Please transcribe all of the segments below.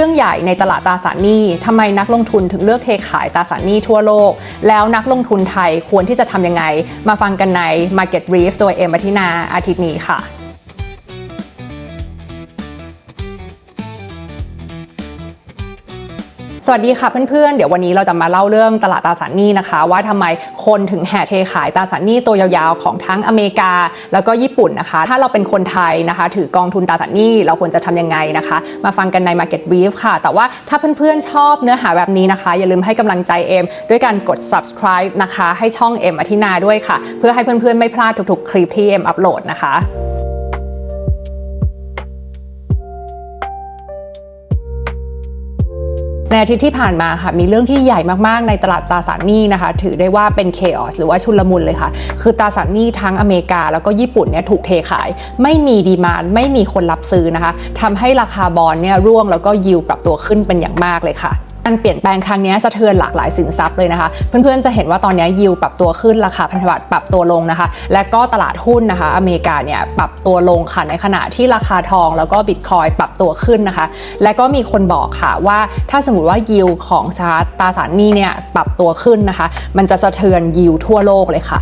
เรื่องใหญ่ในตลาดตราสารหนี้ทำไมนักลงทุนถึงเลือกเทขายตราสารหนี้ทั่วโลก แล้วนักลงทุนไทยควรที่จะทำยังไง มาฟังกันใน Market Brief โดยเอมบัทินาอาทิตย์นี้ค่ะ วัสดีค่ะเพื่อนๆ เดี๋ยววันนี้เราจะมาเล่าเรื่องตลาดตราสารหนี้นะคะ ว่าทำไมคนถึงแห่เทขายตราสารหนี้ตัวยาวๆของทั้งอเมริกา แล้วก็ญี่ปุ่นนะคะ ถ้าเราเป็นคนไทยนะคะ ถือกองทุนตราสารหนี้เราควรจะทำยังไงนะคะ มาฟังกันใน Market Brief ค่ะ แต่ว่าถ้าเพื่อนๆ ชอบเนื้อหาแบบนี้นะคะ อย่าลืมให้กำลังใจเอ็มด้วยการกด subscribe นะคะ ให้ช่องเอ็มอธินาด้วยค่ะ เพื่อให้เพื่อนๆ ไม่พลาดทุกๆ คลิปที่เอ็มอัปโหลดนะคะ ในอาทิตย์ที่ผ่านมาค่ะมีเรื่องที่ใหญ่มากๆในตลาดตราสารหนี้นะคะ ถือได้ว่าเป็น chaos หรือว่าชุลมุนเลยค่ะ คือตราสารหนี้ทั้งอเมริกา แล้วก็ญี่ปุ่นเนี่ยถูกเทขาย ไม่มีดีมานไม่มีคนรับซื้อนะคะทำให้ราคาบอลเนี่ยร่วงแล้วก็ยิวปรับตัวขึ้นเป็นอย่างมากเลยค่ะ การเปลี่ยนแปลงครั้งนี้สะเทือนหลากหลายสินทรัพย์เลยนะคะ เพื่อนๆจะเห็นว่าตอนนี้ยิวปรับตัวขึ้นราคาพันธบัตรปรับตัวลงนะคะ และก็ตลาดหุ้นนะคะ อเมริกาเนี่ยปรับตัวลงค่ะในขณะที่ราคาทองแล้วก็บิตคอยปรับตัวขึ้นนะคะ และก็มีคนบอกค่ะว่าถ้าสมมติว่ายิวของสหรัฐตราสารหนี้เนี่ยปรับตัวขึ้นนะคะ มันจะสะเทือนยิวทั่วโลกเลยค่ะ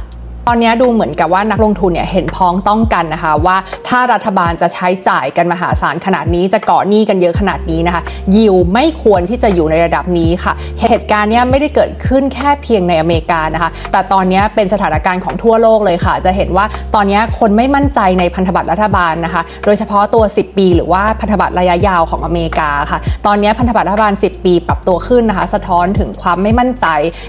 ตอนนี้ดูเหมือนกับว่านักลงทุนเนี่ยเห็นพ้องต้องกันนะคะว่าถ้ารัฐบาลจะใช้จ่ายกันมหาศาลขนาดนี้จะเกาะหนี้กันเยอะขนาดนี้นะคะยิวไม่ควรที่จะอยู่ในระดับนี้ค่ะ เหตุการณ์เนี้ยไม่ได้เกิดขึ้นแค่เพียงในอเมริกานะคะ แต่ตอนนี้เป็นสถานการณ์ของทั่วโลกเลยค่ะ จะเห็นว่าตอนนี้คนไม่มั่นใจในพันธบัตรรัฐบาลนะคะ โดยเฉพาะตัว 10 ปี หรือว่าพันธบัตรระยะยาวของอเมริกาค่ะ ตอนนี้พันธบัตรรัฐบาล 10 ปีปรับตัวขึ้นนะคะ สะท้อนถึงความไม่มั่นใจ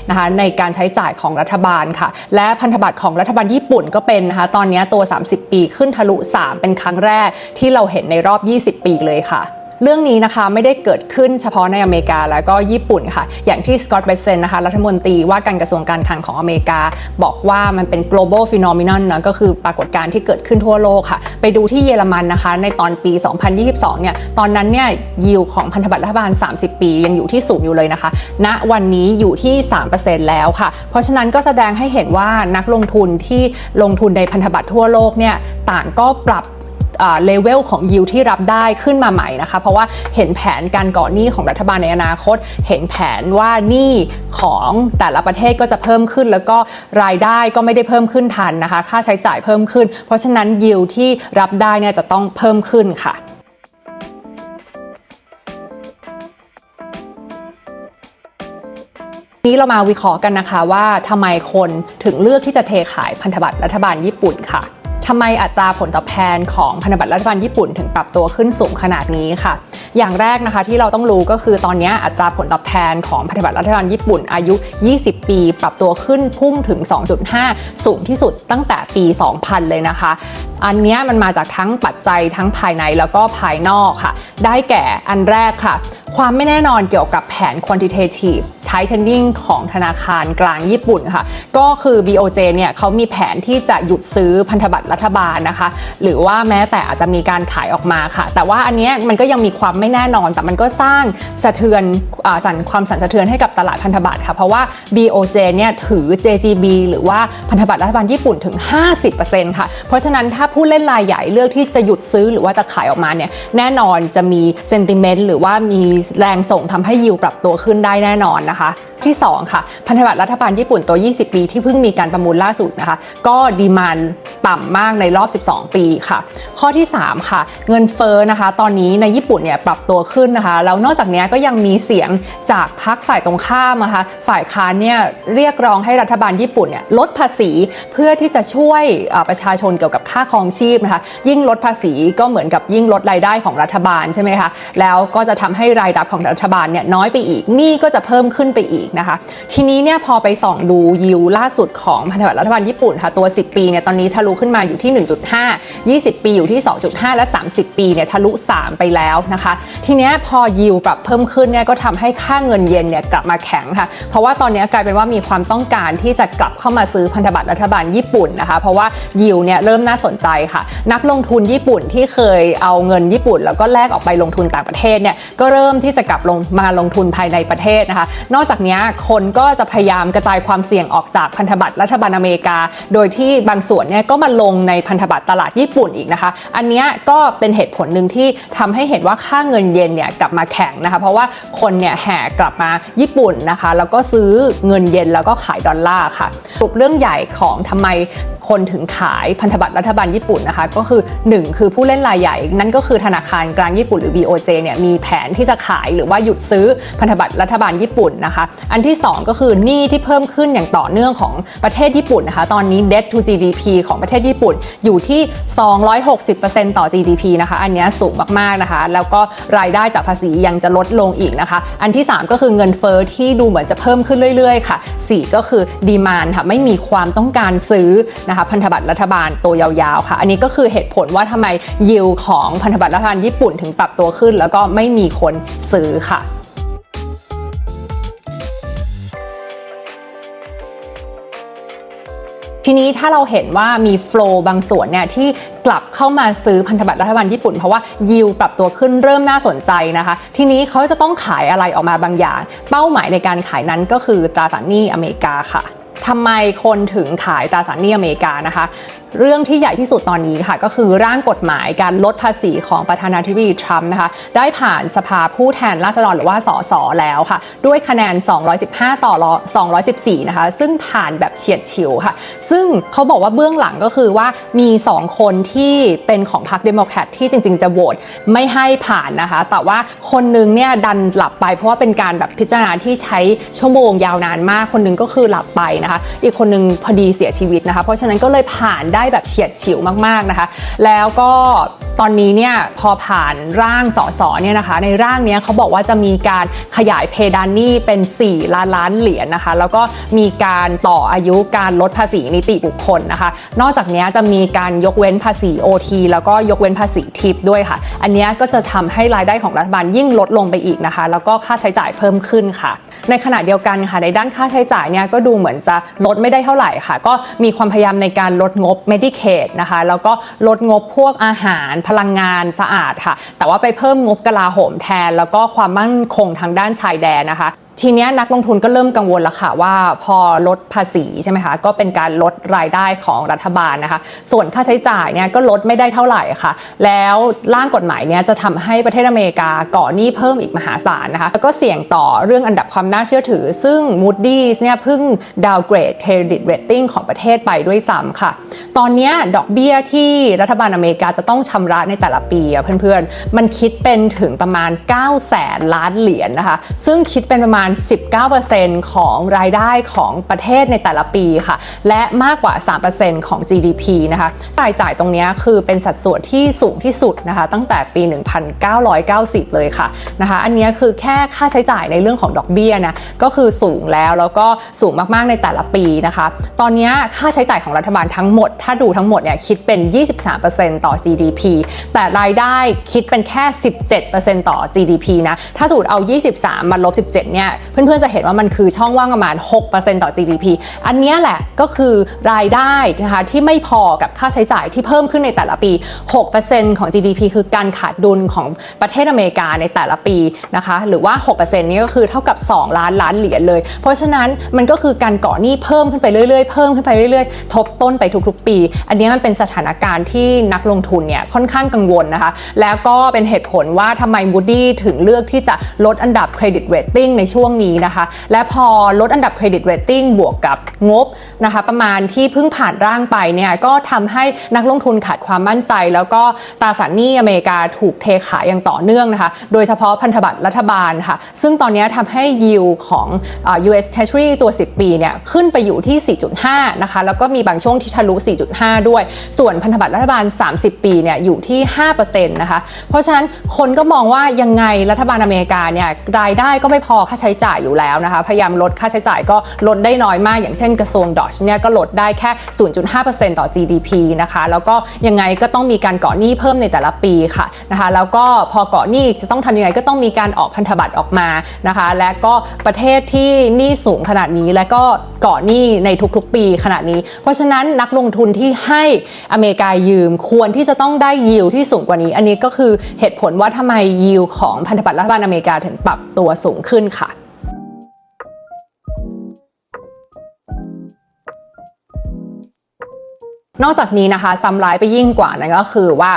นะคะในการใช้จ่ายของรัฐบาลค่ะ และพันธบัตรของรัฐบาลญี่ปุ่นก็เป็นนะคะ ตอนนี้ตัว 30 ปีขึ้นทะลุ 3 เป็นครั้งแรกที่เราเห็นในรอบ 20 ปีเลยค่ะ เรื่องนี้นะคะไม่ได้เกิดขึ้นเฉพาะในอเมริกาแล้วก็ญี่ปุ่นค่ะ อย่างที่สกอตต์เบสเซนนะคะรัฐมนตรีว่าการกระทรวงการคลังของอเมริกา บอกว่ามันเป็น global phenomenon นะก็คือปรากฏการณ์ที่เกิดขึ้นทั่วโลกค่ะ ไปดูที่เยอรมันนะคะ ในตอนปี 2022 เนี่ยตอนนั้นเนี่ยยิวของพันธบัตรรัฐบาล 30 ปียังอยู่ที่สูงอยู่เลยนะคะณวันนี้อยู่ที่ 3%แล้วค่ะ เพราะฉะนั้นก็แสดงให้เห็นว่านักลงทุนที่ลงทุนในพันธบัตรทั่วโลกเนี่ยต่างก็ปรับ เลเวลของยิวที่รับได้ขึ้นมาใหม่นะคะ เพราะว่าเห็นแผนการก่อหนี้ของรัฐบาลในอนาคต เห็นแผนว่าหนี้ของแต่ละประเทศก็จะเพิ่มขึ้น แล้วก็รายได้ก็ไม่ได้เพิ่มขึ้นทันนะคะ ค่าใช้จ่ายเพิ่มขึ้น เพราะฉะนั้นยิวที่รับได้เนี่ยจะต้องเพิ่มขึ้นค่ะนี้เรามาวิเคราะห์กันนะคะว่าทำไมคนถึงเลือกที่จะเทขายพันธบัตรรัฐบาลญี่ปุ่นค่ะ ทำไมอัตราผลตอบแทนของพันธบัตรรัฐบาลญี่ปุ่นถึงปรับตัวขึ้นสูงขนาดนี้ค่ะ อย่างแรกนะคะที่เราต้องรู้ก็คือตอนนี้อัตราผลตอบแทนของพันธบัตรรัฐบาลญี่ปุ่นอายุ 20 ปี ปรับตัวขึ้นพุ่งถึง 2.5 สูงที่สุดตั้งแต่ปี 2000 เลยนะคะ อันนี้มันมาจากทั้งปัจจัยทั้งภายในแล้วก็ภายนอกค่ะ ได้แก่อันแรกค่ะ ความไม่แน่นอนเกี่ยวกับแผน quantitative tightening ของธนาคารกลางญี่ปุ่นค่ะ ก็คือ BOJ เนี่ยเขามีแผนที่จะหยุดซื้อพันธบัตรรัฐบาลนะคะ หรือว่าแม้แต่อาจจะมีการขายออกมาค่ะ แต่ว่าอันนี้มันก็ยังมีความไม่แน่นอน แต่มันก็สร้างสะเทือนอสั่นความสั่นสะเทือนให้กับตลาดพันธบัตรค่ะ เพราะว่า BOJ เนี่ยถือ JGB หรือว่าพันธบัตรรัฐบาลญี่ปุ่นถึง 50%ค่ะ เพราะฉะนั้นถ้าผู้เล่นรายใหญ่เลือกที่จะหยุดซื้อหรือว่าจะขายออกมาเนี่ยแน่นอนจะมีเซนติเมนต์หรือว่ามีแรงส่งทำให้ยิวปรับตัวขึ้นได้แน่นอนนะคะ ที่ 2 ค่ะ พันธบัตรรัฐบาลญี่ปุ่นตัว 20 ปีที่เพิ่งมีการประมูลล่าสุดนะคะ ก็ดีมานต่ำมากในรอบ 12 ปีค่ะ ข้อที่ 3 ค่ะ เงินเฟ้อนะคะ ตอนนี้ในญี่ปุ่นเนี่ยปรับตัวขึ้นนะคะ แล้วนอกจากนี้ก็ยังมีเสียงจากพรรคฝ่ายตรงข้ามนะคะ ฝ่ายค้านเนี่ยเรียกร้องให้รัฐบาลญี่ปุ่นเนี่ยลดภาษีเพื่อที่จะช่วยประชาชนเกี่ยวกับค่าครองชีพนะคะ ยิ่งลดภาษีก็เหมือนกับยิ่งลดรายได้ของรัฐบาลใช่ไหมคะ แล้วก็จะทำให้รายรับของรัฐบาลเนี่ยน้อยไปอีก นี้ก็จะเพิ่มขึ้นไปอีกนะคะ ทีนี้เนี่ยพอไปส่องดูยิวล่าสุดของพันธบัตรรัฐบาลญี่ปุ่นค่ะตัว 10 ปีเนี่ยตอนนี้ทะลุขึ้นมาอยู่ที่ 1.5 20 ปีอยู่ที่ 2.5 และ 30 ปีเนี่ยทะลุ 3 ไปแล้วนะคะ ทีนี้พอยิวปรับเพิ่มขึ้นเนี่ยก็ทำให้ค่าเงินเยนเนี่ยกลับมาแข็งค่ะ เพราะว่าตอนนี้กลายเป็นว่ามีความต้องการที่จะกลับเข้ามาซื้อพันธบัตรรัฐบาลญี่ปุ่นนะคะ เพราะว่ายิวเนี่ยเริ่มน่าสนใจค่ะ นักลงทุนญี่ปุ่นที่เคยเอาเงินญี่ปุ่น แล้วก็แลกออกไปลงทุนต่างประเทศเนี่ยก็เริ่มที่จะกลับลงมาลงทุนภายในประเทศนะคะ นอกจากนี้นี้คนก็จะพยายามกระจายความเสี่ยงออกจากพันธบัตรรัฐบาลอเมริกา โดยที่บางส่วนเนี่ยก็มาลงในพันธบัตรตลาดญี่ปุ่นอีกนะคะ อันนี้ก็เป็นเหตุผลหนึ่งที่ทำให้เห็นว่าค่าเงินเยนเนี่ยกลับมาแข็งนะคะ เพราะว่าคนเนี่ยแห่กลับมาญี่ปุ่นนะคะ แล้วก็ซื้อเงินเยนแล้วก็ขายดอลลาร์ค่ะกลุ่มเรื่องใหญ่ของทำไมคนถึงขายพันธบัตรรัฐบาลญี่ปุ่นนะคะ ก็คือ 1 คือผู้เล่นรายใหญ่ นั่นก็คือธนาคารกลางญี่ปุ่นหรือ BOJ เนี่ยมีแผนที่จะขายหรือว่าหยุดซื้อพันธบัตรรัฐบาลญี่ปุ่นนะคะ อันที่ 2 ก็คือหนี้ที่เพิ่มขึ้นอย่างต่อเนื่องของประเทศญี่ปุ่นนะคะ ตอนนี้ debt to GDP ของประเทศญี่ปุ่นอยู่ที่ 260%ต่อ GDP นะคะ อันนี้สูงมากๆนะคะ แล้วก็รายได้จากภาษียังจะลดลงอีกนะคะ อันที่ 3 ก็คือเงินเฟอ้อที่ดูเหมือนจะเพิ่มขึ้นเรื่อยๆ ค่ะ 4 ก็คือดีมานค่ะไม่มีความต้องการซื้อนะคะพันธบัตรรัฐบาลตัวยาวๆค่ะ อันนี้ก็คือเหตุผลว่าทำไมยิวของพันธบัตรรัฐบาลญี่ปุ่นถึงปรับตัวขึ้น แล้วก็ไม่มีคนซื้อค่ะทีนี้ถ้าเราเห็นว่ามีโฟล์บางส่วนเนี่ยที่กลับเข้ามาซื้อพันธบัตรรัฐบาลญี่ปุ่น เพราะว่ายิวปรับตัวขึ้นเริ่มน่าสนใจนะคะ ทีนี้เขาจะต้องขายอะไรออกมาบางอย่าง เป้าหมายในการขายนั้นก็คือตราสารหนี้อเมริกาค่ะ ทำไมคนถึงขายตราสารหนี้อเมริกานะคะ เรื่องที่ใหญ่ที่สุดตอนนี้ค่ะ ก็คือร่างกฎหมายการลดภาษีของประธานาธิบดีทรัมป์นะคะได้ผ่านสภาผู้แทนราษฎรหรือว่าสสแล้วค่ะ ด้วยคะแนน 215 ต่อ 214 นะคะ ซึ่งผ่านแบบเฉียดฉิวค่ะ ซึ่งเขาบอกว่าเบื้องหลังก็คือว่ามี 2 คนที่เป็นของพรรคเดโมแครตที่จริง ๆ จะโหวตไม่ให้ผ่านนะคะ แต่ว่าคนนึงเนี่ยดันหลับไปเพราะว่าเป็นการแบบพิจารณาที่ใช้ชั่วโมงยาวนานมากคนนึงก็คือหลับไปนะคะ อีกคนนึงพอดีเสียชีวิตนะคะ เพราะฉะนั้นก็เลยผ่านได้ได้แบบเฉียดฉิวมากๆนะคะ แล้วก็ตอนนี้เนี่ยพอผ่านร่างสสเนี่ยนะคะ ในร่างเนี้ยเขาบอกว่าจะมีการขยายเพดานหนี้เป็น 4 ล้านล้านเหรียญนะคะ แล้วก็มีการต่ออายุการลดภาษีนิติบุคคลนะคะ นอกจากนี้จะมีการยกเว้นภาษี OT แล้วก็ยกเว้นภาษีทิปด้วยค่ะ อันนี้ก็จะทำให้รายได้ของรัฐบาลยิ่งลดลงไปอีกนะคะ แล้วก็ค่าใช้จ่ายเพิ่มขึ้นค่ะ ในขณะเดียวกันค่ะในด้านค่าใช้จ่ายเนี่ยก็ดูเหมือนจะลดไม่ได้เท่าไหร่ค่ะ ก็มีความพยายามในการลดงบ Medicaid นะคะแล้วก็ลดงบพวกอาหารพลังงานสะอาดค่ะ แต่ว่าไปเพิ่มงบกลาโหมแทน แล้วก็ความมั่นคงทางด้านชายแดนนะคะ ทีนี้นักลงทุนก็เริ่มกังวลแล้วค่ะว่าพอลดภาษีใช่ไหมคะก็เป็นการลดรายได้ของรัฐบาลนะคะ ส่วนค่าใช้จ่ายเนี่ยก็ลดไม่ได้เท่าไหร่ค่ะ แล้วร่างกฎหมายเนี่ยจะทำให้ประเทศอเมริกาก่อหนี้เพิ่มอีกมหาศาลนะคะแล้วก็เสี่ยงต่อเรื่องอันดับความน่าเชื่อถือ ซึ่ง Moody's เนี่ยเพิ่งดาวเกรดเครดิตเรตติ้งของประเทศไปด้วยซ้ำค่ะ ตอนนี้ดอกเบี้ยที่รัฐบาลอเมริกาจะต้องชำระในแต่ละปีอะเพื่อนๆมันคิดเป็นถึงประมาณ9แสนล้านเหรียญนะคะ ซึ่งคิดเป็นประมาณ19%ของรายได้ของประเทศในแต่ละปีค่ะ และมากกว่า 3%ของ GDP นะคะรายจ่ายตรงนี้คือเป็นสัดส่วนที่สูงที่สุดนะคะ ตั้งแต่ปี 1990 เลยค่ะนะคะ อันนี้คือแค่ค่าใช้จ่ายในเรื่องของดอกเบี้ยนะ ก็คือสูงแล้วแล้วก็สูงมากๆในแต่ละปีนะคะ ตอนนี้ค่าใช้จ่ายของรัฐบาลทั้งหมด ถ้าดูทั้งหมดเนี่ยคิดเป็น 23%ต่อ GDP แต่รายได้คิดเป็นแค่ 17%ต่อ GDP นะ ถ้าสมมติเอา 23 มาลบ 17 เนี่ยเพื่อนๆจะเห็นว่ามันคือช่องว่างประมาณ 6%ต่อ GDP อันนี้แหละก็คือรายได้นะคะที่ไม่พอกับค่าใช้จ่ายที่เพิ่มขึ้นในแต่ละปี 6%ของ GDP คือการขาดดุลของประเทศอเมริกาในแต่ละปีนะคะหรือว่า 6%นี้ก็คือเท่ากับ 2 ล้านล้านเหรียญเลย เพราะฉะนั้นมันก็คือการก่อหนี้เพิ่มขึ้นไปเรื่อยๆ เพิ่มขึ้นไปเรื่อยๆ ทบต้นไปทุกๆ ปี อันนี้มันเป็นสถานการณ์ที่นักลงทุนเนี่ยค่อนข้างกังวลนะคะ แล้วก็เป็นเหตุผลว่าทำไม Moody ถึงเลือกที่จะลดอันดับเครดิตเรตติ้งในช่วงนี้นะคะ และพอลดอันดับเครดิตเรตติ้งบวกกับงบนะคะประมาณที่เพิ่งผ่านร่างไปเนี่ยก็ทำให้นักลงทุนขาดความมั่นใจ แล้วก็ตราสารหนี้อเมริกาถูกเทขายอย่างต่อเนื่องนะคะ โดยเฉพาะพันธบัตรรัฐบาลค่ะ ซึ่งตอนนี้ทำให้ยิวของ US Treasury ตัว 10 ปีเนี่ยขึ้นไปอยู่ที่ 4.5 นะคะ แล้วก็มีบางช่วงที่ทะลุ 4.5 ด้วย ส่วนพันธบัตรรัฐบาล 30 ปีเนี่ยอยู่ที่ 5%นะคะ เพราะฉะนั้นคนก็มองว่ายังไงรัฐบาลอเมริกาเนี่ยรายได้ก็ไม่พอค่าใช้จ่ายอยู่แล้วนะคะ พยายามลดค่าใช้จ่ายก็ลดได้น้อยมาก อย่างเช่นกระทรวงดอชเนี่ยก็ลดได้แค่ 0.5%ต่อ GDP นะคะ แล้วก็ยังไงก็ต้องมีการก่อหนี้เพิ่มในแต่ละปีค่ะนะคะ แล้วก็พอก่อหนี้จะต้องทำยังไงก็ต้องมีการออกพันธบัตรออกมานะคะ และก็ประเทศที่หนี้สูงขนาดนี้ และก็ก่อหนี้ในทุกๆ ปีขนาดนี้ เพราะฉะนั้นนักลงทุนที่ให้อเมริกายืมควรที่จะต้องได้ยิวที่สูงกว่านี้ อันนี้ก็คือเหตุผลว่าทำไมยิวของพันธบัตรรัฐบาลอเมริกาถึงปรับตัวสูงขึ้นค่ะ นอกจากนี้นะคะซ้ำร้ายไปยิ่งกว่านั้นก็คือว่า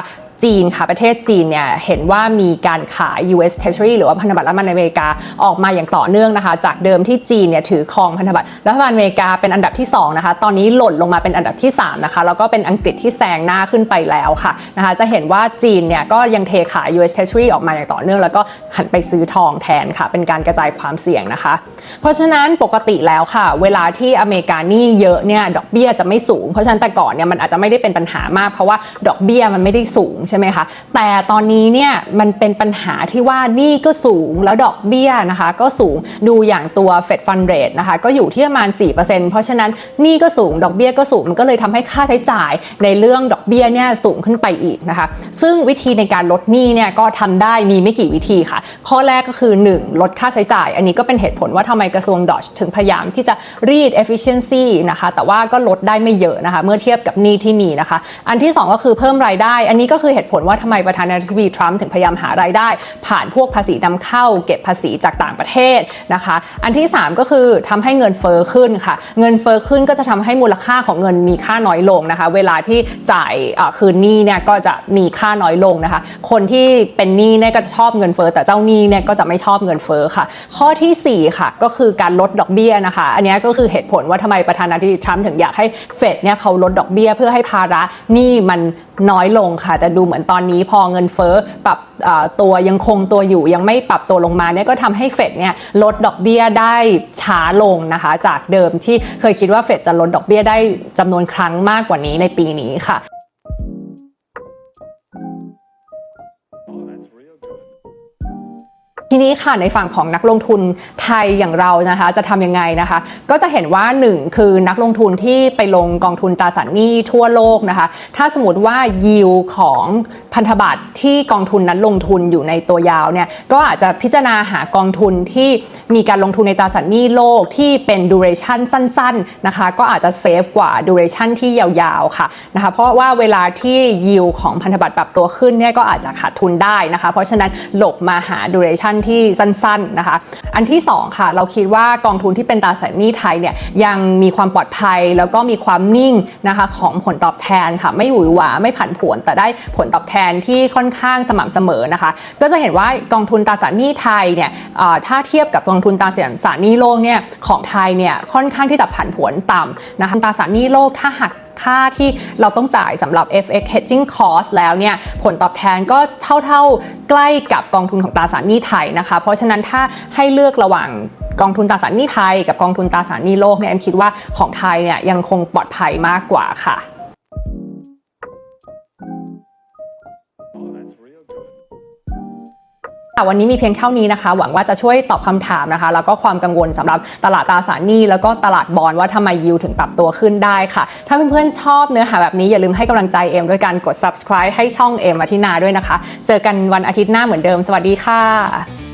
จีนค่ะประเทศจีนเนี่ยเห็นว่ามีการขาย US Treasury หรือว่าพันธบัตรรัฐบาลอเมริกาออกมาอย่างต่อเนื่องนะคะ จากเดิมที่จีนเนี่ยถือครองพันธบัตรรัฐบาลอเมริกาเป็นอันดับที่2นะคะตอนนี้หล่นลงมาเป็นอันดับที่3นะคะแล้วก็เป็นอังกฤษที่แซงหน้าขึ้นไปแล้วค่ะนะคะจะเห็นว่าจีนเนี่ยก็ยังเทขาย US Treasury ออกมาอย่างต่อเนื่อง แล้วก็หันไปซื้อทองแทนค่ะ เป็นการกระจายความเสี่ยงนะคะ เพราะฉะนั้นปกติแล้วค่ะ เวลาที่อเมริกานี่เยอะเนี่ยดอกเบี้ยจะไม่สูงเพราะฉะนั้นแต่ก่อนเนี่ยมันอาจจะไม่ได้เป็นปัญหามากเพราะว่าดอกเบี้ยมันไม่ได้สูงช่ไหมคะ แต่ตอนนี้เนี่ยมันเป็นปัญหาที่ว่านี้ก็สูงแล้วดอกเบี้ยนะคะ ก็สูงดูอย่างตัว Fed Fund Rate นะคะ ก็อยู่ที่ประมาณ 4%เพราะฉะนั้นนี้ก็สูงดอกเบี้ยก็สูงมันก็เลยทำให้ค่าใช้จ่ายในเรื่องดอกเบี้ยเนี่ยสูงขึ้นไปอีกนะคะ ซึ่งวิธีในการลดหนี้เนี่ยก็ทำได้มีไม่กี่วิธีค่ะ ข้อแรกก็คือ 1 ลดค่าใช้จ่าย อันนี้ก็เป็นเหตุผลว่าทำไมกระทรวงดอชถึงพยายามที่จะรีด efficiency นะคะ แต่ว่าก็ลดได้ไม่เยอะนะคะ เมื่อเทียบกับหนี้ที่มีนะคะ อันที่ 2 ก็คือเพิ่มรายได้ อันนี้ก็คือเหตุผลว่าทำไมประธานาธิบดีทรัมป์ถึงพยายามหารายได้ ผ่านพวกภาษีนำเข้า เก็บภาษีจากต่างประเทศนะคะ อันที่ 3 ก็คือทำให้เงินเฟ้อขึ้นค่ะ เงินเฟ้อขึ้นก็จะทำให้มูลค่าของเงินมีค่าน้อยลงนะคะ เวลาที่จ่ายคืนหนี้เนี่ยก็จะมีค่าน้อยลงนะคะ คนที่เป็นหนี้เนี่ยก็จะชอบเงินเฟ้อแต่เจ้าหนี้เนี่ยก็จะไม่ชอบเงินเฟ้อค่ะ ข้อทีสี่ 4 ค่ะ ก็คือการลดดอกเบี้ยนะคะ อันนี้ก็คือเหตุผลว่าทำไมประธานาธิบดีทรัมป์ถึงอยากให้เฟดเนี่ยเขาลดดอกเบี้ยเพื่อให้ภาระหนี้มันน้อยลงค่ะแต่ดูเหมือนตอนนี้พอเงินเฟ้อปรับตัวยังคงตัวอยู่ยังไม่ปรับตัวลงมาเนี่ยก็ทำให้เฟดเนี่ยลดดอกเบี้ยได้ช้าลงนะคะ จากเดิมที่เคยคิดว่าเฟดจะลดดอกเบี้ยได้จำนวนครั้งมากกว่านี้ในปีนี้ค่ะ ทีนี้ค่ะในฝั่งของนักลงทุนไทยอย่างเรานะคะ จะทำยังไงนะคะ ก็จะเห็นว่า 1 คือนักลงทุนที่ไปลงกองทุนตราสารหนี้ทั่วโลกนะคะ ถ้าสมมติว่ายิวของพันธบัตรที่กองทุนนั้นลงทุนอยู่ในตัวยาวเนี่ยก็อาจจะพิจารณาหากองทุนที่มีการลงทุนในตราสารหนี้โลกที่เป็นดูเรชันสั้น ๆนะคะ ก็อาจจะเซฟกว่าดูเรชันที่ยาวๆค่ะนะคะ เพราะว่าเวลาที่ยิวของพันธบัตรปรับตัวขึ้นเนี่ยก็อาจจะขาดทุนได้นะคะ เพราะฉะนั้นหลบมาหาดูเรชันที่สั้นๆนะคะ อันที่ 2 ค่ะ เราคิดว่ากองทุนที่เป็นตราสารหนี้ไทยเนี่ยยังมีความปลอดภัยแล้วก็มีความนิ่งนะคะของผลตอบแทนค่ะ ไม่หวือหวาไม่ผันผวนแต่ได้ผลตอบแทนที่ค่อนข้างสม่ำเสมอนะคะ ก็จะเห็นว่ากองทุนตราสารหนี้ไทยเนี่ยถ้าเทียบกับกองทุนตราสารหนี้โลกเนี่ยของไทยเนี่ยค่อนข้างที่จะผันผวนต่ำนะคะตราสารหนี้โลกถ้าหัก ค่าที่เราต้องจ่ายสำหรับ FX hedging cost แล้วเนี่ยผลตอบแทนก็เท่าๆใกล้กับกองทุนของตราสารหนี้ไทยนะคะ เพราะฉะนั้นถ้าให้เลือกระหว่างกองทุนตราสารหนี้ไทย กับกองทุนตราสารหนี้โลกเนี่ยแอมคิดว่าของไทยเนี่ยยังคงปลอดภัยมากกว่าค่ะ แต่วันนี้มีเพียงเท่านี้นะคะ หวังว่าจะช่วยตอบคำถามนะคะ แล้วก็ความกังวลสำหรับตลาดตราสารหนี้แล้วก็ตลาดบอลว่าทำไมยิวถึงปรับตัวขึ้นได้ค่ะ ถ้าเพื่อนๆชอบเนื้อหาแบบนี้อย่าลืมให้กำลังใจเอ็มด้วยการกด subscribe ให้ช่องเอ็มอาทินาด้วยนะคะ เจอกันวันอาทิตย์หน้าเหมือนเดิม สวัสดีค่ะ